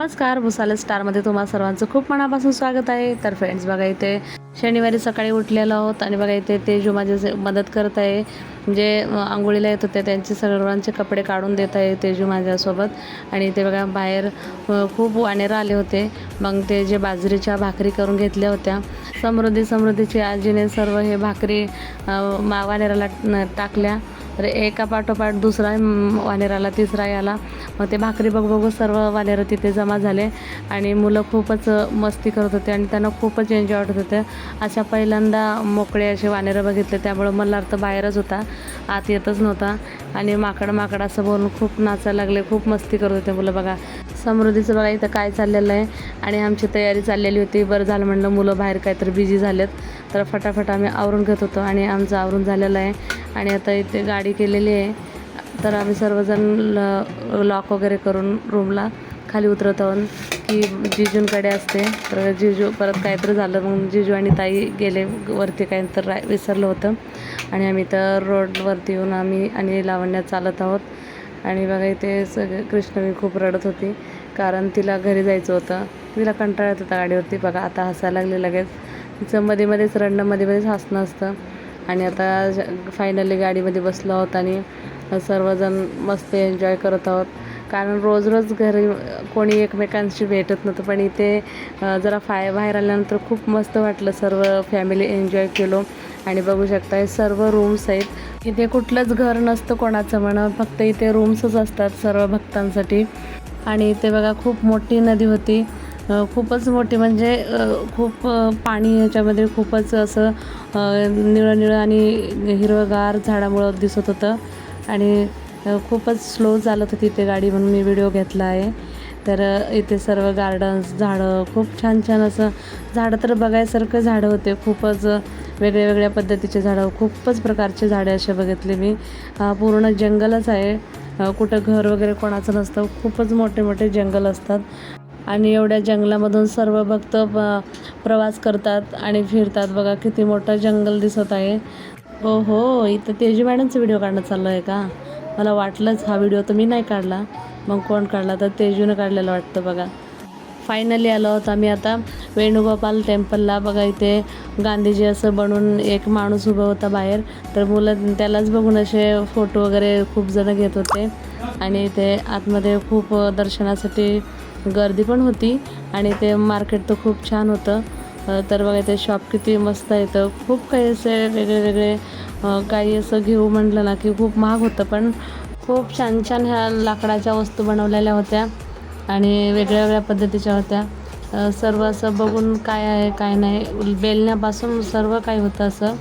नमस्कार भुसाले स्टारमध्ये तुम्हा सर्वांचं खूप मनापासून स्वागत आहे. तर फ्रेंड्स बघा इथे शनिवारी सकाळी उठलेलो आहोत आणि बघा इथे तेजू माझे मदत करत आहे. म्हणजे आंघोळीला येत होते त्यांचे सर्वांचे कपडे काढून देत आहे तेजू माझ्यासोबत. आणि ते बघा बाहेर खूप वानेरं आले होते. मग ते जे बाजरीच्या भाकरी करून घेतल्या होत्या. समृद्धी समृद्धीची आजीने सर्व हे भाकरी मा वानेराला टाकल्या. तर एका पाठोपाठ दुसरा वानेराला वानेर आला तिसरा आला मग ते भाकरी बघ बघू सर्व वानेरं तिथे जमा झाले. आणि मुलं खूपच मस्ती करत होते आणि त्यांना खूपच एन्जॉय वाटत होते. अशा पहिल्यांदा मोकळे असे वानेरं बघितले त्यामुळं मला तर बाहेरच होता. आत येतच नव्हता. आणि माकड माकड असं बोलून खूप नाचायला लागले खूप मस्ती करत होते मुलं बघा. समृद्धीचं बघा इथं काय चाललेलं आहे. आणि आमची तयारी चाललेली होती. बरं झालं म्हणलं मुलं बाहेर काहीतरी बिझी झालेत. तर फटाफट आम्ही आवरून घेत होतो आणि आमचं आवरून झालेलं आहे. आणि आता इथे गाडी केलेली आहे. तर आम्ही सर्वजण ल लॉक वगैरे करून रूमला खाली उतरत आहोत की जिजूंकडे असते. तर जिजू परत काहीतरी झालं मग जिजू आणि ताई गेले. वरती काही तर राय विसरलं होतं. आणि आम्ही तर रोडवरती येऊन आम्ही आणि लावण्यात चालत आहोत. आणि बघा इथे सगळे कृष्णवी खूप रडत होती. कारण तिला घरी जायचं होतं. तिला कंटाळा येत होता गाडीवरती. बघा आता हसायला लागले लगेच. तिचं मध्ये मध्येच रडणं मध्ये मध्येच हसणं असतं. आणि आता फायनली गाडीमध्ये बसलो आहोत आणि सर्वजण मस्त एन्जॉय करत आहोत. कारण रोज रोज घरी कोणी एकमेकांशी भेटत नव्हतं पण इथे जरा फाय बाहेर आल्यानंतर खूप मस्त वाटलं सर्व फॅमिली एन्जॉय केलो. आणि बघू शकता हे सर्व रूम्स आहेत. इथे कुठलंच घर नसतं कोणाचं म्हणा फक्त इथे रूम्सच असतात सर्व भक्तांसाठी. आणि इथे बघा खूप मोठी नदी होती. खूपच मोठी म्हणजे खूप पाणी याच्यामध्ये खूपच असं निळं निळं आणि हिरवंगार झाडामुळं दिसत होतं. आणि खूपच स्लो चालत होती ते गाडी म्हणून मी व्हिडिओ घेतला आहे. तर इथे सर्व गार्डन्स झाडं खूप छान छान असं झाडं तर बघायसारखं झाडं होते. खूपच वेगळ्या वेगळ्या पद्धतीचे झाडं खूपच प्रकारचे झाडे असे बघितले मी. पूर्ण जंगलच आहे. कुठं घर वगैरे कोणाचं नसतं खूपच मोठे मोठे जंगल असतात. आणि एवढ्या जंगलामधून सर्व भक्त प- प्रवास करतात आणि फिरतात. बघा किती मोठं जंगल दिसत आहे. हो हो इथं तेजी मॅडमचा व्हिडिओ काढणं चाललं आहे का? मला वाटलंच हा व्हिडिओ तर मी नाही काढला. मग कोण काढला? तर तेजूनं काढलेलं वाटतं बघा. फायनली आलो आहोत आम्ही आता वेणुगोपाल टेम्पलला. बघा इथे गांधीजी असं बनून एक माणूस उभा होता बाहेर. तर मुलं त्यालाच बघून असे फोटो वगैरे खूप जण घेत होते. आणि इथे आतमध्ये खूप दर्शनासाठी गर्दी पण होती आणि ते मार्केट तर खूप छान होतं. तर बघा ते शॉप किती मस्त येतं खूप काही असे वेगळे वेगळे काही असं घेऊ म्हटलं ना की खूप महाग होतं पण खूप छान छान ह्या लाकडाच्या वस्तू बनवलेल्या होत्या आणि वेगळ्या वेगळ्या पद्धतीच्या होत्या. सर्व असं बघून काय आहे काय नाही. बेलण्यापासून सर्व काही होतं असं.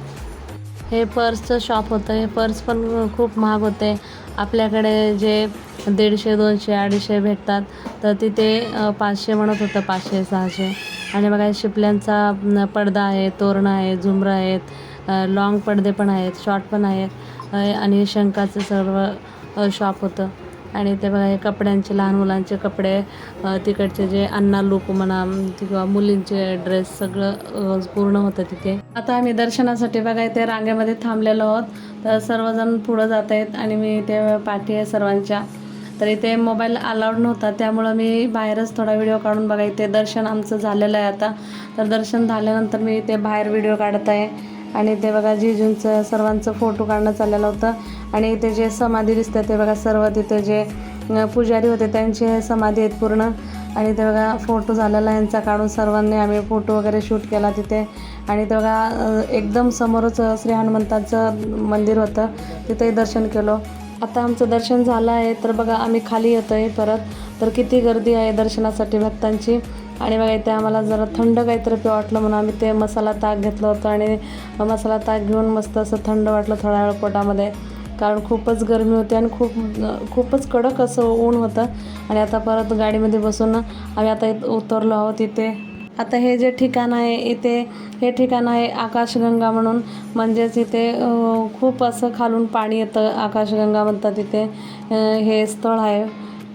हे पर्सचं शॉप होतं. हे पर्स पण खूप महाग होते. आपल्याकडे जे दीडशे दोनशे अडीचशे भेटतात तर तिथे पाचशे म्हणत होतं पाचशे सहाशे. आणि बघा शिपल्यांचा पडदा आहे तोरणं आहे झुमरं आहेत लाँग पडदे पण आहेत शॉर्ट पण आहेत आणि शंकाचं सर्व शॉप होतं. आणि ते बघा हे कपड्यांचे लहान मुलांचे कपडे तिकडचे जे अन्ना लूक म्हणा किंवा मुलींचे ड्रेस सगळं पूर्ण होतं तिथे. आता आम्ही दर्शनासाठी बघा इथे रांगेमध्ये थांबलेलो आहोत. तर सर्वजण पुढं जात आहेत आणि मी इथे पाठी आहे सर्वांच्या. तर इथे मोबाईल अलाउड नव्हता त्यामुळं मी बाहेरच थोडा व्हिडिओ काढून बघा इथे दर्शन आमचं झालेलं आहे आता. तर दर्शन झाल्यानंतर मी इथे बाहेर व्हिडिओ काढत आहे. आणि ते बघा जिजूंचं सर्वांचं फोटो काढणं चाललेलं होतं. आणि इथे जे समाधी दिसते ते बघा सर्व तिथे जे पुजारी होते त्यांचे समाधी आहेत पूर्ण. आणि ते बघा फोटो झालेला यांचा काढून सर्वांनी आम्ही फोटो वगैरे शूट केला तिथे. आणि ते बघा एकदम समोरच श्री हनुमंताचं मंदिर होतं. तिथेही दर्शन केलं. आता आमचं दर्शन झालं आहे तर बघा आम्ही खाली येतो आहे परत. तर किती गर्दी आहे दर्शनासाठी भक्तांची. आणि बघा इथे आम्हाला जरा थंड काहीतरी पे वाटलं म्हणून आम्ही ते मसाला ताक घेतलं होतं आणि मसाला ताक घेऊन मस्त असं थंड वाटलं थोड्या वेळ पोटामध्ये. कारण खूपच गरमी होती आणि खूप खूपच कडक असं ऊन होतं. आणि आता परत गाडीमध्ये बसून आम्ही आता इथं उतरलो आहोत इथे. आता हे जे ठिकाण आहे इथे हे ठिकाण आहे आकाशगंगा म्हणून. म्हणजेच इथे खूप असं खालून पाणी येतं आकाशगंगा म्हणतात इथे. हे स्थळ आहे.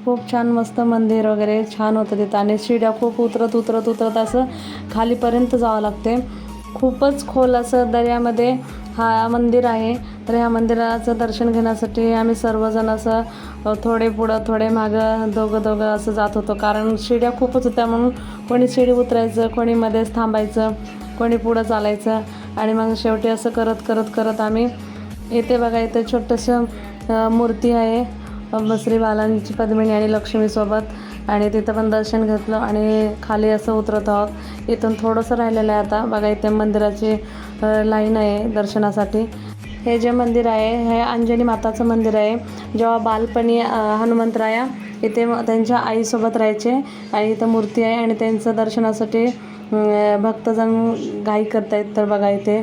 खूप छान मस्त मंदिर वगैरे छान होतं तिथं. आणि शिड्या खूप उतरत उतरत उतरत असं खालीपर्यंत जावं लागते. खूपच खोल असं दर्यामध्ये हा मंदिर आहे. तर ह्या मंदिराचं दर्शन घेण्यासाठी आम्ही सर्वजण असं थोडे पुढं थोडे मागं दोघं दोघं असं जात होतो. कारण शिड्या खूपच होत्या म्हणून कोणी शिडी उतरायचं कोणी मध्येच थांबायचं कोणी पुढं चालायचं. आणि मग शेवटी असं करत करत करत आम्ही येते बघा इथे छोटंसं मूर्ती आहे श्री बालांची पद्मिनी आणि लक्ष्मीसोबत. आणि तिथं पण दर्शन घेतलं आणि खाली असं उतरत आहोत. इथून थोडंसं राहिलेलं आहे आता. बघा इथे मंदिराची लाईन आहे दर्शनासाठी. हे जे मंदिर आहे हे अंजनी माताचं मंदिर आहे. जेव्हा बालपणी हनुमंतराया इथे त्यांच्या आईसोबत राहायचे. आणि इथं मूर्ती आहे आणि त्यांचं दर्शनासाठी भक्तजण घाई करतायत. तर बघा इथे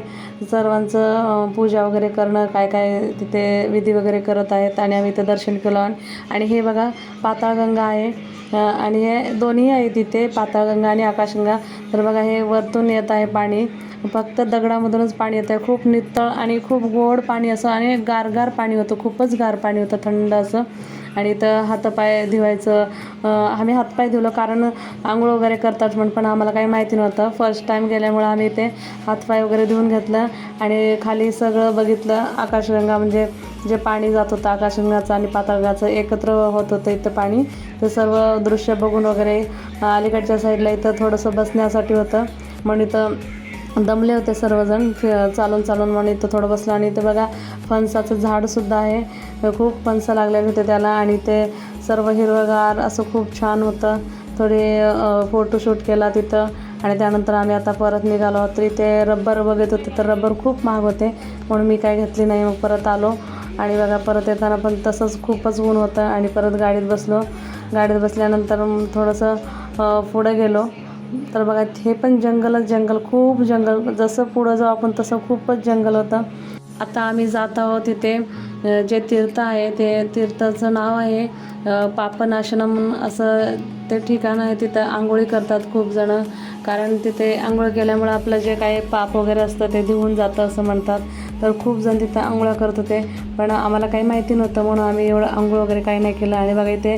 सर्वांचं पूजा वगैरे करणं काय काय तिथे विधी वगैरे करत आहेत आणि आम्ही इथं दर्शन केलं. आणि हे बघा पाताळगंगा आहे. आणि हे दोन्ही आहे तिथे पाताळगंगा आणि आकाशगंगा. तर बघा हे वरतून येत आहे पाणी. फक्त दगडामधूनच पाणी येत आहे खूप नितळ आणि खूप गोड पाणी असं आणि गारगार पाणी होतं. खूपच गार पाणी होतं थंड असं. आणि इथं हातपाय धुवायचं आम्ही हातपाय धुवलं कारण आंघोळ वगैरे करतात म्हण पण आम्हाला काही माहिती नव्हतं. फर्स्ट टाईम गेल्यामुळं आम्ही इथे हातपाय वगैरे धुवून घेतलं आणि खाली सगळं बघितलं. आकाशगंगा म्हणजे जे पाणी जात होतं आकाशगंगाचं आणि पाताळगंगाचं एकत्र होत होतं इथं पाणी. ते सर्व दृश्य बघून वगैरे अलीकडच्या साईडला इथं थोडंसं बसण्यासाठी होतं. म्हणून इथं दमले होते सर्वजण. फि चालून चालून म्हणून इथं थोडं बसलं आणि इथं बघा फणसाचं झाडसुद्धा आहे. खूप फणसं लागलेले होते त्याला आणि ते सर्व हिरवंगार असं खूप छान होतं. थोडे फोटोशूट केला तिथं आणि त्यानंतर आम्ही आता परत निघालो तर इथे रब्बर बघत होते तर रब्बर खूप महाग होते. म्हणून मी काय घेतली नाही. मग परत आलो आणि बघा परत येताना पण तसंच खूपच ऊन होतं आणि परत गाडीत बसलो. गाडीत बसल्यानंतर मग थोडंसं पुढं गेलो. तर बघा हे पण जंगलच जंगल खूप जंगल. जसं पुढं जाऊ आपण तसं खूपच जंगल होतं. आता आम्ही जात आहोत तिथे जे तीर्थ आहे ते तीर्थाचं नाव आहे पापनाशनम असं ते ठिकाण आहे. तिथं आंघोळी करतात खूप जणं. कारण तिथे आंघोळ केल्यामुळं आपलं जे काही पाप वगैरे असतं ते धुवून जातं असं म्हणतात. तर खूप जण तिथं आंघोळा करत होते. पण आम्हाला काही माहिती नव्हतं म्हणून आम्ही एवढं आंघोळ वगैरे काही नाही केलं. आणि बघा इथे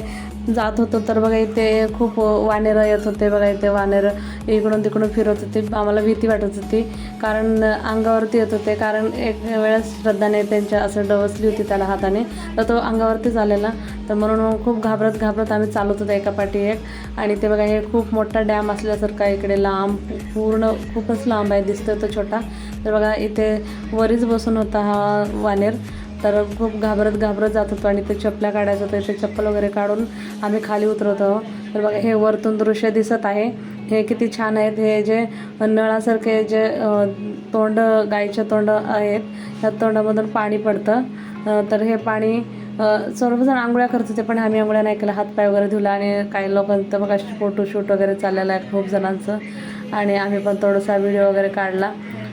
जात होतो तर बघा इथे खूप वानेरं येत होते बघा इथे वानेरं इकडून तिकडून फिरत होते आम्हाला भीती वाटत होती. कारण अंगावरती येत होते कारण एक वेळेस श्रद्धाने त्यांच्या असं डवसली होती त्याला हाताने तर तो अंगावरतीच आलेला तर म्हणून खूप घाबरत घाबरत आम्ही चालत होतो एका पाठी एक. आणि ते बघा हे खूप मोठा डॅम असल्यासारखा इकडे लांब पूर्ण खूपच लांब आहे दिसतो तो छोटा. तर बघा इथे वरीच बसून होता हा वानेर. तर खूप घाबरत घाबरत जात होतो आणि ते चपल्या काढायचं होतं ते चप्पल वगैरे काढून आम्ही खाली उतरत आहोत तर बघा हे वरतून दृश्य दिसत आहे. हे किती छान आहेत. हे जे नळासारखे जे तोंड गाईचे तोंड आहेत त्या तोंडामधून पाणी पडतं. तर हे पाणी सर्वजण आंघोळ्या करत होते पण आम्ही आंघोळ्या नाही केल्या. हातपाय वगैरे धुला आणि काही लोकांचं बघा फोटोशूट वगैरे चाललेलं आहे खूप जणांचं. आणि आम्ही पण थोडासा व्हिडिओ वगैरे काढला.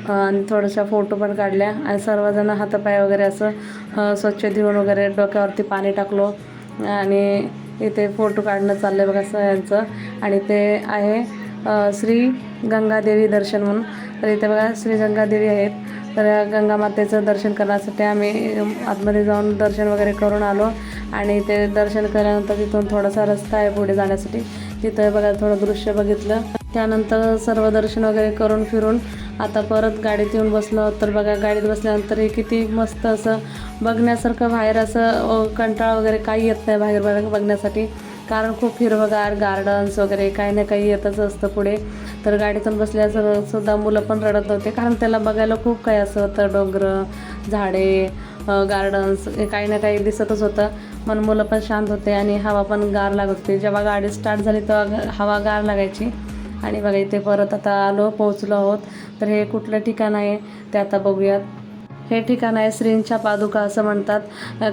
आणि थोडंशा फोटो पण काढल्या. आणि सर्वजण हातापाय वगैरे असं स्वच्छ धुवून वगैरे डोक्यावरती पाणी टाकलो. आणि इथे फोटो काढणं चाललं आहे बघा यांचं आणि ते आहे श्री गंगादेवी दर्शन म्हणून. तर इथे बघा श्री गंगादेवी आहेत. तर गंगामातेचं दर्शन करण्यासाठी आम्ही आतमध्ये जाऊन दर्शन वगैरे करून आलो. आणि ते दर्शन केल्यानंतर तिथून थोडासा रस्ता आहे पुढे जाण्यासाठी. तिथं बघा थोडं दृश्य बघितलं. त्यानंतर सर्व दर्शन वगैरे करून फिरून आता परत गाडीत येऊन बसलो तर बघा गाडीत बसल्यानंतर हे किती मस्त असं बघण्यासारखं बाहेर असं कंटाळा वगैरे काही येत नाही बाहेर बघ बघण्यासाठी. कारण खूप हिरवगार गार्डन्स वगैरे काही ना काही येतच असतं पुढे. तर गाडीतून बसल्याचं सुद्धा मुलं पण रडत होते कारण त्याला बघायला खूप काही असं होतं डोंगरं झाडे गार्डन्स हे काही ना काही दिसतच होतं. मन मुलं पण शांत होते आणि हवा पण गार लागत होती. जेव्हा गाडी स्टार्ट झाली तेव्हा हवा गार लागायची. आणि बघा इथे परत आता आलो पोहोचलो आहोत. तर हे कुठलं ठिकाण आहे ते आता बघूयात. हे ठिकाण आहे श्रींच्या पादुका असं म्हणतात.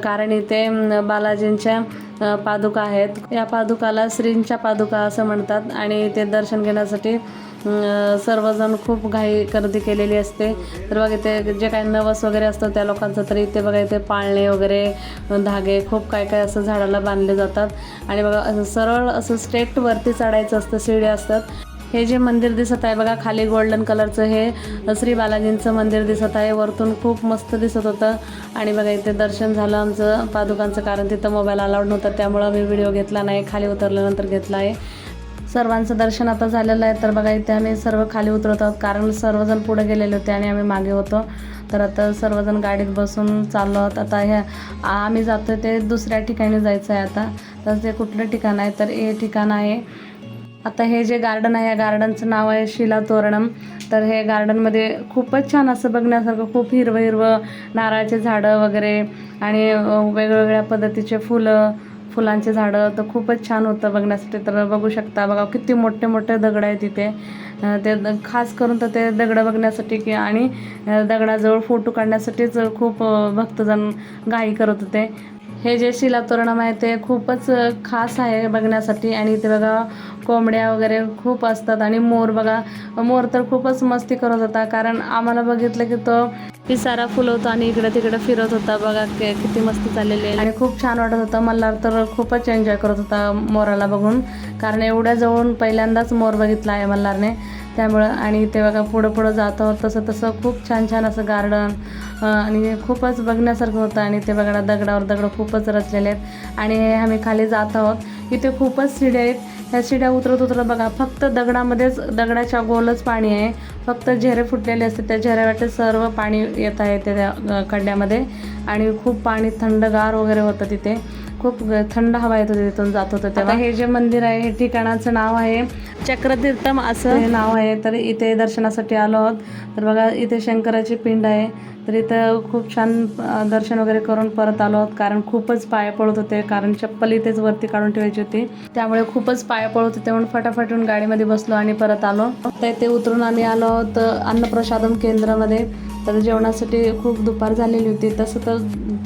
कारण इथे बालाजींच्या पादुका आहेत. या पादुकाला श्रींच्या पादुका असं म्हणतात. आणि इथे दर्शन घेण्यासाठी सर्वजण खूप घाई गर्दी केलेली असते. तर बघा इथे जे काही नवस वगैरे असतं त्या लोकांचं तर इथे बघा इथे पाळणे वगैरे धागे खूप काय काय असं झाडाला बांधले जातात. आणि बघा सरळ असं स्टेटवरती चढायचं असतं शिड्या असतात. हे जे मंदिर दिसत आहे बघा खाली गोल्डन कलरचं हे श्री बालाजींचं मंदिर दिसत आहे. वरतून खूप मस्त दिसत होतं. आणि बघा इथे दर्शन झालं आमचं पादुकांचं कारण तिथं मोबाईल अलाउड नव्हतं त्यामुळं मी व्हिडिओ घेतला नाही खाली उतरल्यानंतर घेतला आहे. सर्वांचं दर्शन आता झालेलं आहे. तर बघा इथे आम्ही सर्व खाली उतरत आहोत कारण सर्वजण पुढे गेलेले होते आणि आम्ही मागे होतो. तर आता सर्वजण गाडीत बसून चाललो आहोत. आता ह्या आम्ही जातो ते दुसऱ्या ठिकाणी जायचं आहे आता. तर ते कुठलं ठिकाण आहे? तर हे ठिकाण आहे. आता हे जे गार्डन आहे या गार्डनचं नाव आहे शिला तोरणम. तर हे गार्डनमध्ये खूपच छान असं बघण्यासारखं खूप हिरवं हिरवं नारळाचे झाडं वगैरे आणि वेगवेगळ्या पद्धतीचे फुलं फुलांचे झाडं. तर खूपच छान होतं बघण्यासाठी. तर बघू शकता बघा किती मोठे मोठे दगड आहेत तिथे ते द- खास करून तर ते दगडं बघण्यासाठी की आणि दगडाजवळ फोटो काढण्यासाठीच खूप भक्तजण घाई करत होते. हे जे शिलातोरणम आहे ते खूपच खास आहे बघण्यासाठी. आणि इथे बघा कोंबड्या वगैरे खूप असतात. आणि मोर बघा मोर तर खूपच मस्ती करत होता. कारण आम्हाला बघितलं की तो पिसारा फुलवतो आणि इकडे तिकडे फिरत होता. बघा किती मस्ती चाललेली आहे. आणि खूप छान वाटत होतं. मल्हार तर खूपच एन्जॉय करत होता मोराला बघून. कारण एवढ्या जवळून पहिल्यांदाच मोर बघितला आहे मल्हारने. त्यामुळं आणि ते बघा पुढं पुढं जात आहोत तसं तसं खूप छान छान असं गार्डन आणि खूपच बघण्यासारखं होतं आणि ते बघा दगडावर दगडं खूपच रचलेले आहेत. आणि आम्ही खाली जात आहोत. इथे खूपच शिड्या आहेत. ह्या शिड्या उतरत उतरत बघा फक्त दगडामध्येच दगडाच्या गोलच पाणी आहे. फक्त झेरे फुटलेले असते त्या झेऱ्यावाटे सर्व पाणी येत आहे त्या खड्ड्यामध्ये. आणि खूप पाणी थंडगार वगैरे होतं तिथे. खूप थंड हवा येत होती तिथून जात होतं तेव्हा. हे जे मंदिर आहे हे ठिकाणाचं नाव आहे चक्रतीर्थम असं. हे नाव आहे तर इथे दर्शनासाठी आलो आहोत. तर बघा इथे शंकराची पिंड आहे. तर इथं खूप छान दर्शन वगैरे करून परत आलो आहोत. कारण खूपच पाय पळत होते कारण चप्पल इथेच वरती काढून ठेवायची होती. त्यामुळे खूपच पाय पळत होते म्हणून फटाफट येऊन गाडीमध्ये बसलो आणि परत आलो. तर इथे उतरून आम्ही आलो आहोत अन्नप्रसादम केंद्रामध्ये. तर जेवणासाठी खूप दुपार झालेली होती. तसं तर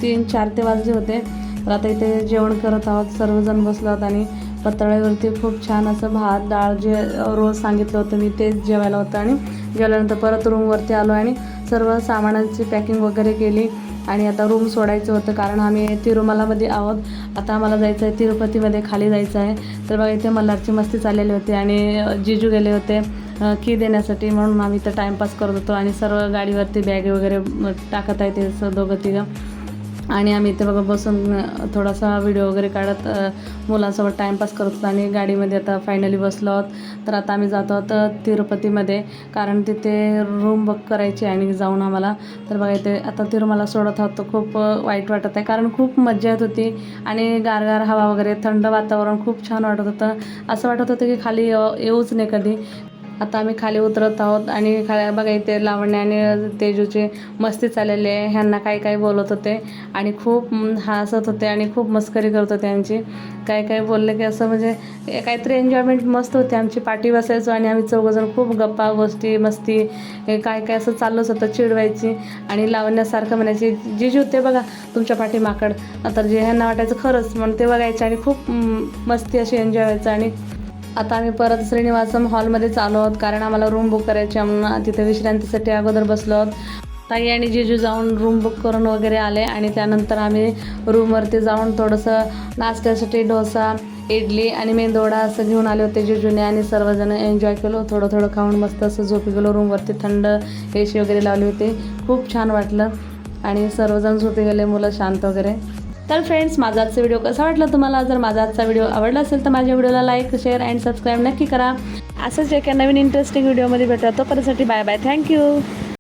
तीन चार ते वाजले होते. तर आता इथे जेवण करत आहोत. सर्वजण बसलो आहोत आणि पत्राळ्यावरती खूप छान असं भात डाळ जे रोज सांगितलं होतं मी तेच जेवायला होतं आणि जेवल्यानंतर परत रूमवरती आलो आणि सर्व सामानांची पॅकिंग वगैरे केली आणि आता रूम सोडायचं होतं कारण आम्ही तिरुमलामध्ये आहोत. आता आम्हाला जायचं आहे तिरुपतीमध्ये खाली जायचं आहे. तर बघा इथे मल्हारची मस्ती चाललेली होती आणि जिजू गेले होते की देण्यासाठी म्हणून आम्ही इथं टाईमपास करत होतो आणि सर्व गाडीवरती बॅग वगैरे टाकत आहे ते दोघं तिघं. आणि आम्ही इथे बघा बसून थोडासा व्हिडिओ वगैरे काढत मुलांसोबत टाईमपास करत होतो आणि गाडीमध्ये आता फायनली बसलो आहोत. तर आता आम्ही जातो आहोत तिरुपतीमध्ये. कारण तिथे रूम बुक करायची आणि जाऊन आम्हाला. तर बघा इथे आता तिरुमाला सोडत आहोत तर खूप वाईट वाटत आहे. कारण खूप मज्जा येत होती आणि गारगार हवा वगैरे थंड वातावरण खूप छान वाटत होतं. असं वाटत होतं की खाली येऊच नाही कधी. आता आम्ही खाली उतरत आहोत आणि खाली बघा इथे लावण्या आणि तेजूचे मस्ती चाललेली आहे. ह्यांना काही काही बोलत होते आणि खूप हसत होते आणि खूप मस्करी करत होते त्यांची काही काय बोलले की असं म्हणजे काहीतरी एन्जॉयमेंट मस्त होते आमची पाठी बसायचो आणि आम्ही चौघजण खूप गप्पा गोष्टी मस्ती हे काय काय असं चाललंच होतं चिडवायची. आणि लावण्यासारखं म्हणायची जी जी होते बघा तुमच्या पाठीमाकड तर जे ह्यांना वाटायचं खरंच म्हणून ते बघायचे आणि खूप मस्ती अशी एन्जॉय व्हायचं आणि आता आम्ही परत श्रीनिवासम हॉलमध्ये चालू आहोत कारण आम्हाला रूम बुक करायची आहे म्हणून तिथे विश्रांतीसाठी अगोदर बसलो आहोत. ताई आणि जिजू जाऊन रूम बुक करून वगैरे आले आणि त्यानंतर आम्ही रूमवरती जाऊन थोडंसं नाश्त्यासाठी डोसा इडली आणि मेंदोडा असं घेऊन आले होते जिजूने आणि सर्वजण एन्जॉय केलो. थोडं थोडं खाऊन मस्त असं झोपी गेलो. रूमवरती थंड ए सी वगैरे लावली होती. खूप छान वाटलं आणि सर्वजण झोपी गेले मुलं शांत वगैरे. तर फ्रेंड्स माझा आजचा व्हिडिओ कसा वाटला तुम्हाला? जर माझा आजचा व्हिडिओ आवडला असेल तर माझ्या व्हिडिओला लाईक शेअर अँड सबस्क्राईब नक्की करा. असंच एका नवीन इंटरेस्टिंग व्हिडिओमध्ये भेटूया तोपर्यंतसाठी बाय बाय थँक्यू